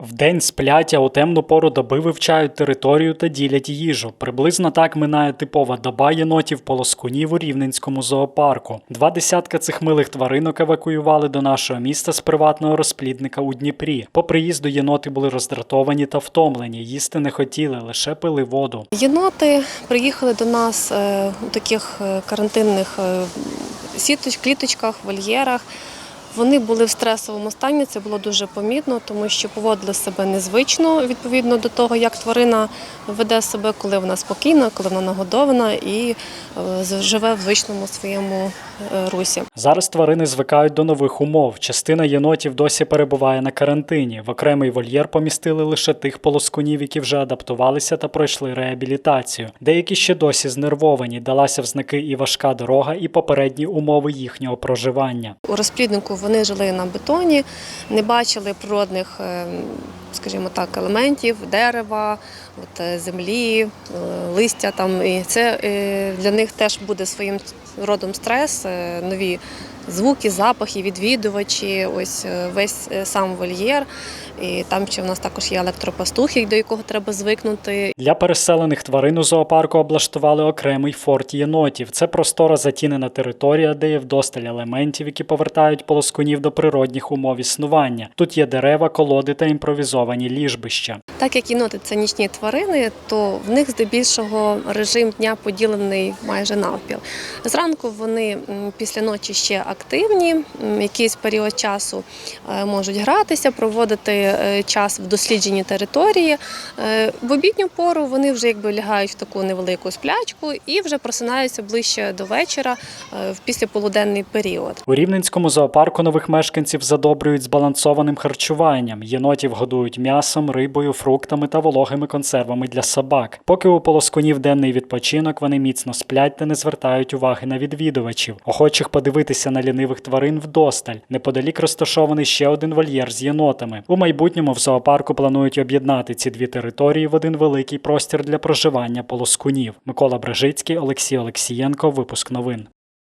Вдень сплять, а у темну пору доби вивчають територію та ділять їжу. Приблизно так минає типова доба єнотів полоскунів у Рівненському зоопарку. Два десятка цих милих тваринок евакуювали до нашого міста з приватного розплідника у Дніпрі. По приїзду єноти були роздратовані та втомлені, їсти не хотіли, лише пили воду. Єноти приїхали до нас е, у таких е, карантинних е, сіточ, кліточках, вольєрах. Вони були в стресовому стані, це було дуже помітно, тому що поводили себе незвично відповідно до того, як тварина веде себе, коли вона спокійна, коли вона нагодована і е, живе в звичному своєму е, русі. Зараз тварини звикають до нових умов. Частина єнотів досі перебуває на карантині. В окремий вольєр помістили лише тих полоскунів, які вже адаптувалися та пройшли реабілітацію. Деякі ще досі знервовані, далася в знаки і важка дорога, і попередні умови їхнього проживання. У розпліднику вони жили на бетоні, не бачили природних, е, скажімо так, елементів, дерева, от, е, землі, е, листя. Там. І це е, для них теж буде своїм родом стрес, нові звуки, запахи, відвідувачі, ось весь сам вольєр. І там ще в нас також є електропастух, до якого треба звикнути. Для переселених тварин у зоопарку облаштували окремий форт єнотів. Це простора затінена територія, де є вдосталь елементів, які повертають полоскунів до природних умов існування. Тут є дерева, колоди та імпровізовані ліжбища. Так як єноти це нічні тварини, то в них здебільшого режим дня поділений майже навпіл. Зранку вони після ночі ще активні, якийсь період часу е, можуть гратися, проводити е, час в дослідженні території. Е, В обідню пору вони вже якби лягають в таку невелику сплячку і вже просинаються ближче до вечора в післяполуденний період. У Рівненському зоопарку нових мешканців задобрюють збалансованим харчуванням. Єнотів годують м'ясом, рибою, фруктами та вологими консервами для собак. Поки у полоскунів денний відпочинок, вони міцно сплять та не звертають уваги на відвідувачів. Охочих подивитися на лінивих тварин вдосталь. Неподалік розташований ще один вольєр з єнотами. У майбутньому в зоопарку планують об'єднати ці дві території в один великий простір для проживання полоскунів. Микола Бражицький, Олексій Олексієнко. Випуск новин.